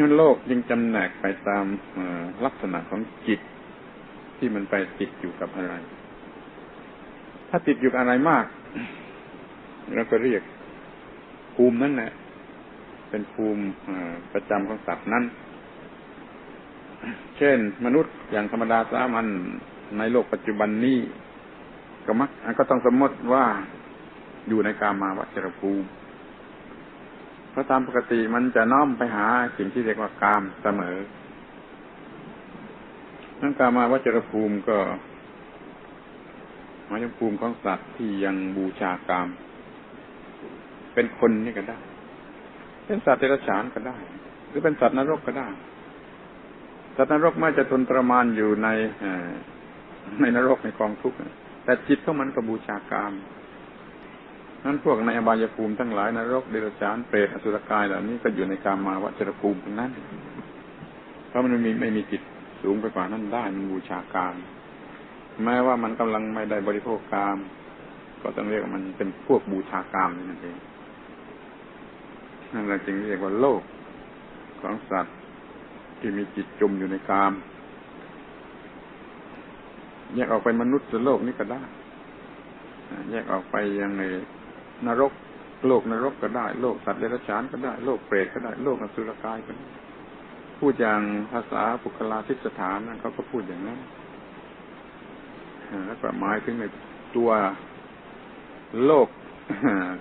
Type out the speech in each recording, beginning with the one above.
นั้นโลกจึงจำแนกไปตามลักษณะของจิต ที่มันไปติดอยู่กับอะไร ถ้าติดอยู่อะไรมากเราก็เรียกภูมินั่นแหละเป็นภูมิประจำของสัตว์นั้น เช่น มนุษย์อย่างธรรมดาสามัญในโลกปัจจุบันนี้ก็มักก็ต้องสมมติว่าอยู่ในกามาวัจรภูมิ เพราะตามปกติมันจะน้อมไปหาสิ่งที่เรียกว่ากามเสมอนั่นกามาวัจรภูมิก็หมายถึงภูมิของสัตว์ที่ยังบูชากาม เป็นคนนี่ก็ได้ เป็นสัตว์เดรัจฉานก็ได้ หรือเป็นสัตว์นรกก็ได้ สัตว์นรกไม่จะทนทรมานอยู่ในในนรกในกองทุกข์แต่จิตของมันก็บูชากาม นั้นพวกในอบายภูมิทั้งหลายนรกเดรัจฉานเปรตอสุรกายเหล่านี้ก็อยู่ในกามาวัจรภูมิทั้งนั้น เพราะมันไม่มีไม่มีจิตสูงไปกว่านั้นได้มันบูชากามแม้ว่ามันกำลังไม่ได้บริโภคกาม ก็ต้องเรียกมันเป็นพวกบูชากามนั่นเองนั่นแหละจึงเรียกว่าโลกของสัตว์ที่มีจิตจมอยู่ในกามแยกออกเป็นมนุษย์โลกนี้ก็ได้แยกออกไปยังใน นรก โลกนรกก็ได้ โลกสัตว์เดรัจฉานก็ได้ โลกเปรตก็ได้ โลกอสุรกายก็ได้พูดอย่างภาษาปุคลาทิสถานนะเขาก็พูดอย่างนั้นแล้วก็หมายถึงในตัวโลก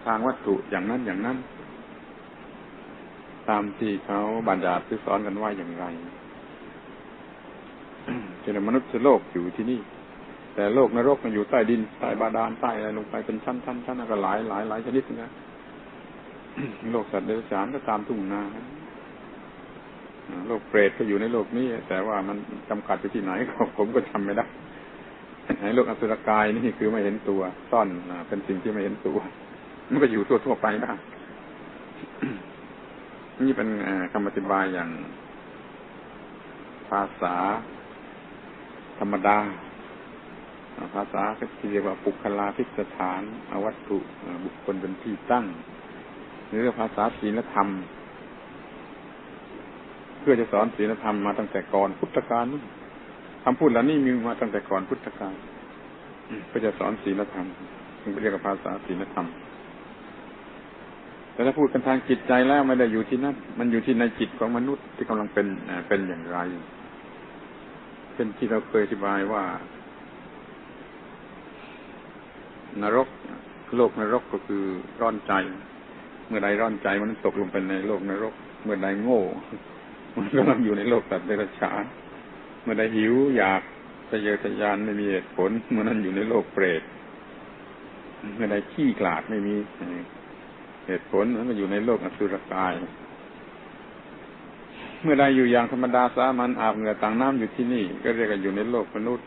ทางวัตถุอย่างนั้นอย่างนั้น ตามที่เขาบัญญัติสอนกันว่าอย่างไรเช่นมนุษย์โลกอยู่ที่นี่ แต่โลกนรกมันอยู่ใต้ดินใต้บาดาลใต้อะไรลงไปเป็นชั้นชั้นชั้นก็หลายหลายหลายชนิดนะโลกสัตว์เดรัจฉานก็ตามทุ่งนาโลกเปรตก็อยู่ในโลกนี้ แต่ว่ามันจำกัดไปที่ไหนผมก็จำไม่ได้ในโลกอสุรกายนี่คือไม่เห็นตัวซ่อนเป็นสิ่งที่ไม่เห็นตัว มันก็อยู่ทั่วทั่วไปได้นี่เป็นคำอธิบายอย่าง ภาษาธรรมดา ภาษาก็เรียกว่าปุคลาภิสถานอวัตถุบุคคลเป็นที่ตั้งหรือภาษาศีลธรรม เพื่อจะสอนศีลธรรมมาตั้งแต่ก่อนพุทธกาลคำพูดเหล่านี้มีมาตั้งแต่ก่อนพุทธกาลเพื่อจะสอนศีลธรรมจึงเรียกว่าภาษาศีลธรรม แต่ถ้าพูดกันทางจิตใจแล้วไม่ได้อยู่ที่นั่น มันอยู่ที่ในจิตของมนุษย์ที่กำลังเป็นเป็นอย่างไร เป็นที่เราเคยอธิบายว่า นรก โลกนรกก็คือร้อนใจ เมื่อใดร้อนใจมันตกลงไปในโลกนรก เมื่อใดโง่ มันก็ลังอยู่ในโลกตัดเดรัจฉานเมื่อใดหิวอยากทะเยอทะยานไม่มีเหตุผลเมื่อนั้นอยู่ในโลกเปรตเมื่อใดขี้กลาดไม่มีเหตุผลมันก็อยู่ในโลกอสุรกาย เมื่อใดอยู่อย่างธรรมดาสามัญอาบเหงื่อต่างน้ำอยู่ที่นี่ ก็เรียกว่าอยู่ในโลกมนุษย์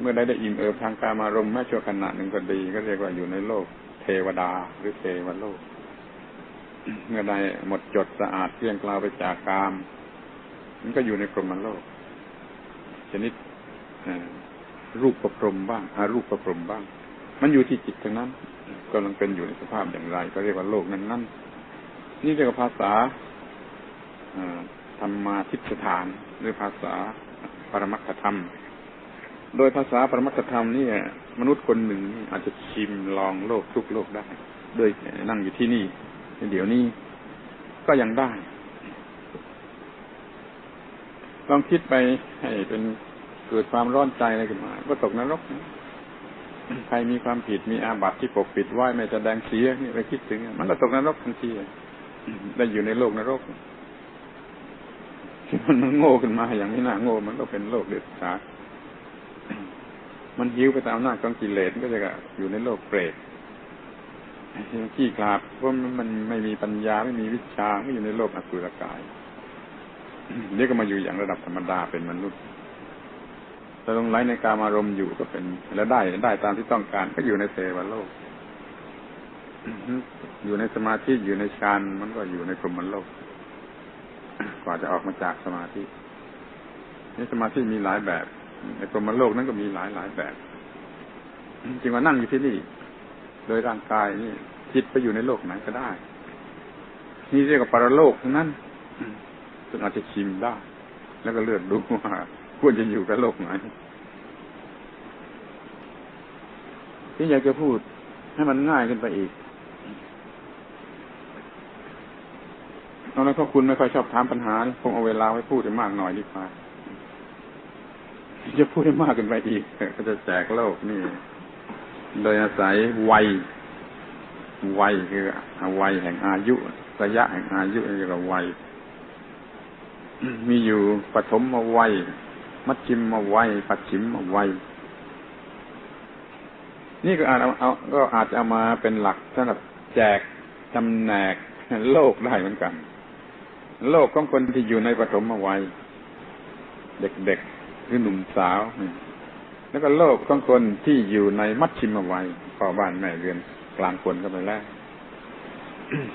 เมื่อได้ได้อิ่มเอิบทางการมารมณ์แม้ชั่วขณะหนึ่งก็ดี ก็เรียกว่าอยู่ในโลกเทวดาหรือเทวโลก เมื่อใดหมดจดสะอาดเพียงกล่าวไปจากกาม มันก็อยู่ในกรมโลก ชนิดรูปประพรมบ้างอารูปประพรมบ้าง มันอยู่ที่จิตทั้งนั้นกำลังเป็นอยู่ในสภาพอย่างไร ก็เรียกว่าโลกนั้นนั่นนี่เรียกว่าภาษาธรรมาทิฏฐานหรือภาษาปรมัตถธรรม โดยภาษาปรมัตธรรมนี่มนุษย์คนหนึ่งอาจจะชิมลองโลกทุกโลกได้โดยนั่งอยู่ที่นี่ เดี๋ยวนี้ก็ยังได้ ลองคิดไปให้เป็นเกิดความร้อนใจอะไรขึ้นมา ก็ตกนรกใครมีความผิดมีอาบัติที่ปกปิดไว้ไม่แสดงเสียนี่ไปคิดถึง มันก็ตกนรกทันทีได้อยู่ในโลกนรกมันโง่ขึ้นมาอย่างนี้น่าโง่มันก็เป็นโลกเด็ดขาด มันหิวไปตามหน้าของกิเลสก็จะอยู่ในโลกเปรตขี้ขลาดเพราะมันไม่มีปัญญาไม่มีวิชาไม่อยู่ในโลกอสุรกายนี่ก็มาอยู่อย่างระดับธรรมดาเป็นมนุษย์แต่ลงไหลในการอารมณ์อยู่ก็เป็นแล้วได้ได้ตามที่ต้องการก็อยู่ในเทวโลกอยู่ในสมาธิอยู่ในฌานมันก็อยู่ในกรมโลกกว่าจะออกมาจากสมาธินี่สมาธิมีหลายแบบ ในพรหมโลกนั้นก็มีหลายหลายแบบจริงว่านั่งอยู่ที่นี่ โดยร่างกายนี่จิตไปอยู่ในโลกไหนก็ได้ นี่เรียกว่าปรโลกทั้งนั้นซึ่งอาจจะชิมได้ แล้วก็เลือกดูว่าควรจะอยู่กับโลกไหนที่อยากจะพูดให้มันง่ายขึ้นไปอีกเอาแล้วก็คุณไม่ค่อยชอบถามปัญหา คงเอาเวลาไว้พูดมากหน่อยดีกว่า จะพูดให้มากขึ้นไปอีกก็จะแจกโลกนี่ โดยอาศัยวัยวัยคือวัยแห่งอายุระยะแห่งอายุเรียกว่าวัยมีอยู่ปฐมมาวัยมัชชิมมาวัยปัจฉิมมาวัยนี่ก็อาจเอาเอาก็อาจจะเอามาเป็นหลักสำหรับแจกจำแนกโลกได้เหมือนกัน โลกของคนที่อยู่ในปฐมวัย เด็กๆ รือหนุ่มสาว แล้วก็โลกของคนที่อยู่ในมัชชิมวัยพ่อบ้านแม่เรือนกลางคนก็ไปแล้ว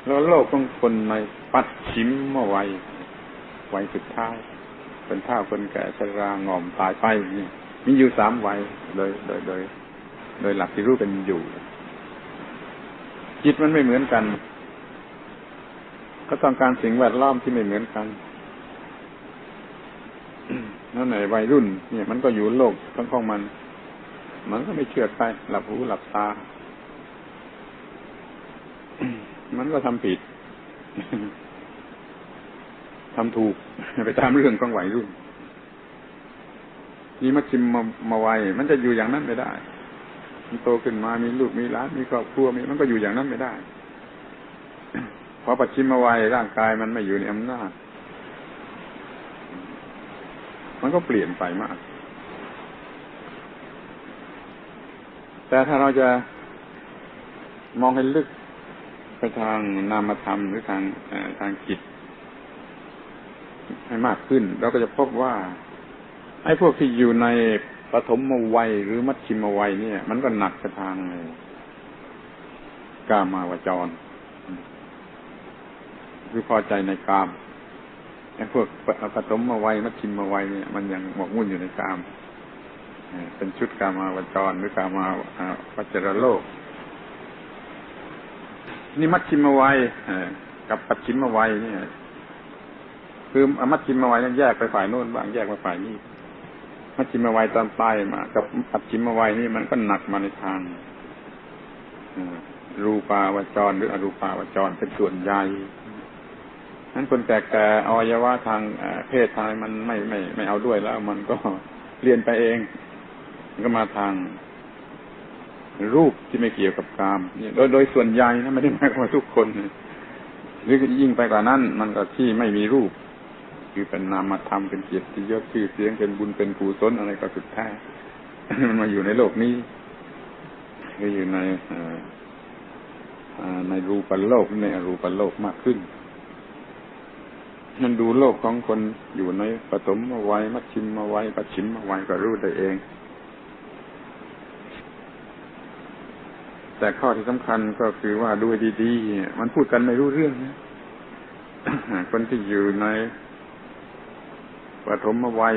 แล้วโลกของคนในปัจฉิมวัยวัยสุดท้ายเป็นท่าคนแก่ชรางอมตายไปนี่มีอยู่สามวัยโดยโดยโดย โดยหลักที่รู้เป็นอยู่ จิตมันไม่เหมือนกัน ก็ต้องการสิ่งแวดล้อมที่ไม่เหมือนกัน นั่นไหนวัยรุ่น เนี่ยมันก็อยู่โลกทั้งของมัน มันก็ไม่เชื่อใครหลับหูหลับตา มันก็ทำผิดทำถูก ไปตามเรื่องของวัยรุ่นนี่มัชชิมมามาวัยมันจะอยู่อย่างนั้นไม่ได้ มันโตขึ้นมามีลูกมีหลานมีครอบครัวมีมันก็อยู่อย่างนั้นไม่ได้เพราะปัจฉิมวัยร่างกายมันไม่อยู่ในอำนาจ มันก็เปลี่ยนไปมาก แต่ถ้าเราจะมองให้ลึกไปทางนามธรรมหรือทางทางจิตให้มากขึ้น เราก็จะพบว่า ไอ้พวกที่อยู่ในปฐมวัยหรือมัชชิมวัยเนี่ย มันก็หนักไปทางกามาวจร คือพอใจในกาม ไอ้พวกปฐมวัยมัชชิมวัยเนี่ยมันยังหมกมุ่นอยู่ในกามเป็นชุดกามาวจรหรือกามาวัจรโลก นี่มัชชิมวัยกับปัจฉิมวัยเนี่ยคือมัชชิมมาไวัยแยกไปฝ่ายโน้นบ้างแยกไปฝ่ายนี้มัชชิมวัยตอนใต้มา กับปัจฉิมวัยนี่มันก็หนักมาในทางรูปาวจรหรืออรูปาวจรเป็นส่วนใหญ่ นั้นคนแก่ๆอวัยวะทางเพศทางมันไม่ไม่ไม่เอาด้วยแล้ว มันก็เรียนไปเองมันก็มาทางรูปที่ไม่เกี่ยวกับกามโดยโดยส่วนใหญ่นะไม่ได้หมายความว่าทุกคนหรือยิ่งไปกว่านั้น มันก็ที่ไม่มีรูป คือเป็นนามธรรมเป็นเกียรติยศชื่อเสียงเป็นบุญเป็นกุศลอะไรก็สุดแท้มันมาอยู่ในโลกนี้ก็อยู่ในในรูปโลกในอรูปโลกมากขึ้น มันดูโลกของคนอยู่ในปฐมมาไว้มัชชิมมาไว้ปัจฉิมมาไว้ก็รู้ได้เอง แต่ข้อที่สำคัญก็คือว่าดูดีๆมันพูดกันไม่รู้เรื่องนะคนที่อยู่ในปฐมวัย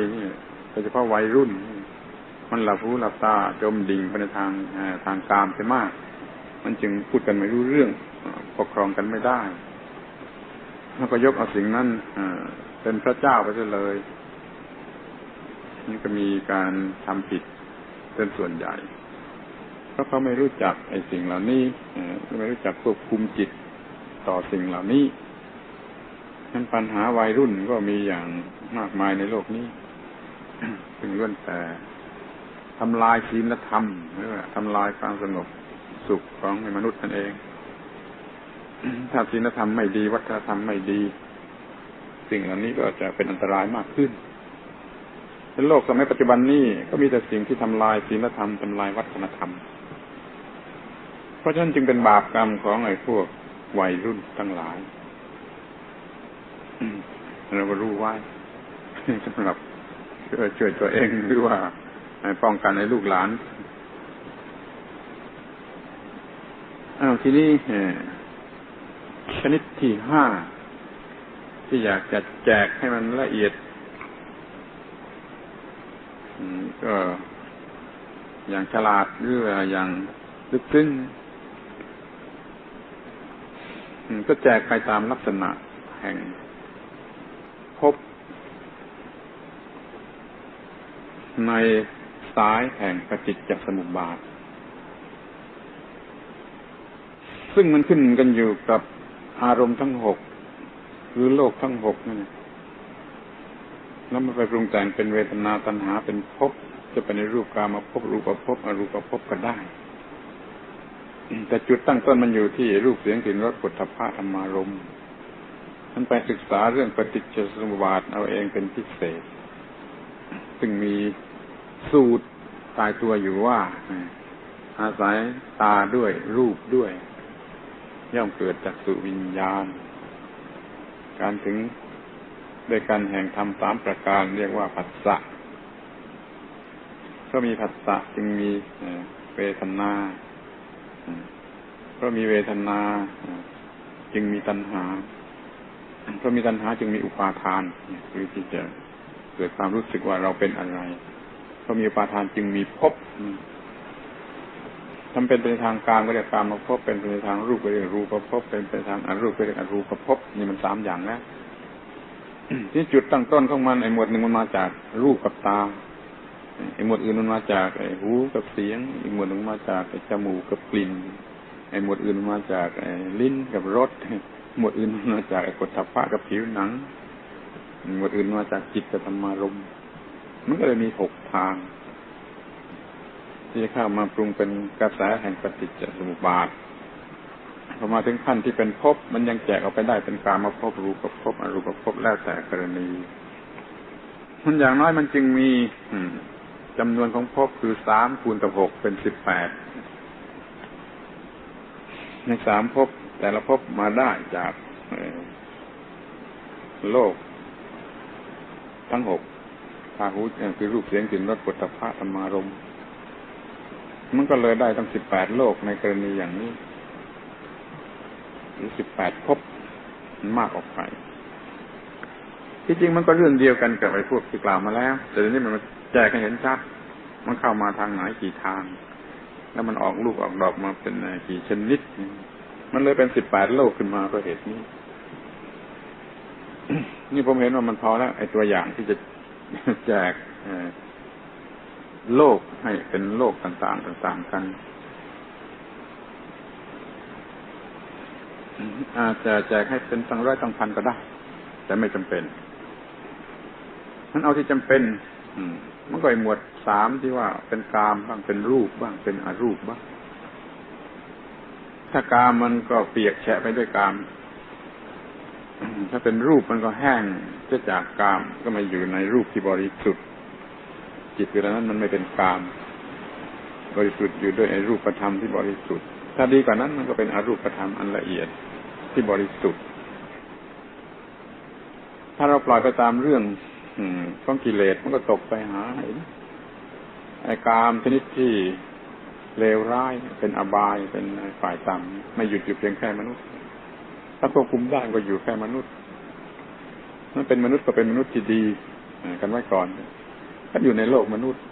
โดยเฉพาะวัยรุ่น มันหลับหูหลับตาจมดิ่งไปในทางทางกามไปมาก มันจึงพูดกันไม่รู้เรื่องปกครองกันไม่ได้ แล้วก็ยกเอาสิ่งนั้นเป็นพระเจ้าไปเลย นี่ก็มีการทำผิดเป็นส่วนใหญ่ เพราะเขาไม่รู้จักไอ้สิ่งเหล่านี้ไม่รู้จักควบคุมจิตต่อสิ่งเหล่านี้นั้นปัญหาวัยรุ่นก็มีอย่างมากมายในโลกนี้ถึงล้วนแต่ทำลายศีลธรรมหรือว่าทำลายความสงบสุขของมนุษย์นั่นเอง ถ้าศีลธรรมไม่ดี วัฒนธรรมไม่ดี สิ่งเหล่านี้ก็จะเป็นอันตรายมากขึ้นในโลกสมัยปัจจุบันนี้ก็มีแต่สิ่งที่ทำลายศีลธรรมทำลายวัฒนธรรม เพราะฉะนั้นจึงเป็นบาปกรรมของไอ้พวกวัยรุ่นทั้งหลายเราก็รู้ไว้สำหรับช่วยตัวเองหรือว่าป้องกันในลูกหลานอ้าวทีนี้ ชนิดที่ห้าที่อยากจะแจกให้มันละเอียดก็อย่างฉลาดหรืออย่างลึกซึ้งก็แจกไปตามลักษณะแห่งพบ ในสายแห่งปฏิจจสมุปบาท ซึ่งมันขึ้นกันอยู่กับ อารมณ์ทั้งหกหรือโลกทั้งหกนั่นแล้วมันไปปรุงแต่งเป็นเวทนาตัณหาเป็นภพจะเป็นในรูปกามาภพรูปภพอรูปภพก็ได้ แต่จุดตั้งต้นมันอยู่ที่รูปเสียงกลิ่นรสปุถะพะธรรมารมณ์มันไปศึกษาเรื่องปฏิจจสมุปบาทเอาเองเป็นพิเศษ ซึ่งมีสูตรตายตัวอยู่ว่า อาศัยตาด้วยรูปด้วย ย่อมเกิดจากสุวิญญาณ การถึงด้วยการแห่งธรรมสามประการเรียกว่าผัสสะก็มีผัสสะจึงมีเวทนาก็มีเวทนาจึงมีตัณหา เพราะมีตัณหาจึงมีอุปาทานคือที่จะเกิดความรู้สึกว่าเราเป็นอะไร เพราะมีอุปาทานจึงมีภพ ทำเป็นเป็นทางการก็เรียกการมาพบเป็นเป็นทางรูปก็เรียกรูปภพเป็นเป็นทางอรูปก็เรียกอรูปภพนี่มันสามอย่างนะที่จุดตั้งต้นของมันไอ้หมวดหนึ่งมันมาจากรูปกับตาไอ้หมวดอื่นมันมาจากไอ้หูกับเสียงอีกหมวดหนึ่งมาจากไอ้จมูกกับกลิ่นไอ้หมวดอื่นมาจากไอ้ลิ้นกับรสหมวดอื่นมาจากไอ้กฏทัพพะกับผิวหนังหมวดอื่นมาจากจิตกับธรรมารมมันก็เลยมีหกทาง ที่จะเข้ามาปรุงเป็นกระแสแห่งปฏิจจสมุปบาทพอมาถึงขั้นที่เป็นภพมันยังแจกออกไปได้เป็นกามาภพรูปภพอรูปภพแล้วแต่กรณีมันอย่างน้อยมันจึงมีจำนวนของภพคือสามคูณกับหกเป็นสิบแปดในสามภพแต่ละภพมาได้จากโลก ทั้งหกพาหุคือรูปเสียงกลิ่นรสปุถะพระธรรมารม มันก็เลยได้ตั้งสิบแปดโลกในกรณีอย่างนี้หรือสิบแปดภพมากออกไป ที่จริงมันก็เรื่องเดียวกันกับไอ้พวกที่กล่าวมาแล้ว แต่ทีนี้มันแจกให้เห็นชัดมันเข้ามาทางไหนกี่ทาง แล้วมันออกลูกออกดอกมาเป็นกี่ชนิด มันเลยเป็นสิบแปดโลกขึ้นมาเพราะเหตุนี้ นี่ผมเห็นว่ามันพอแล้วไอ้ตัวอย่างที่จะแจก โลกให้เป็นโลกต่างๆต่างๆกัน อาจจะแจกให้เป็นตั้งร้อยตั้งพันก็ได้ แต่ไม่จำเป็นนั้นเอาที่จำเป็น อืมมันก็ไอหมวดสามที่ว่าเป็นกามบ้างเป็นรูปบ้างเป็นอรูปบ้าง ถ้ากามมันก็เปียกแฉะไปด้วยกาม ถ้าเป็นรูปมันก็แห้งจะจากกามก็มาอยู่ในรูปที่บริสุทธิ์ จิตคือนั้นมันไม่เป็นกาม บริสุทธิ์อยู่ด้วยอรูปธรรมที่บริสุทธิ์ ถ้าดีกว่านั้นมันก็เป็นอรูปธรรมอันละเอียดที่บริสุทธิ์ ถ้าเราปล่อยไปตามเรื่องของกิเลสมันก็ตกไปหาไอ้กามชนิดที่เลวร้ายเป็นอบายเป็นฝ่ายต่ำไม่หยุดอยู่เพียงแค่มนุษย์ ถ้าควบคุมได้ก็อยู่แค่มนุษย์นั่นเป็นมนุษย์ก็เป็นมนุษย์ที่ดีกันไว้ก่อน อยู่ในโลกมนุษย์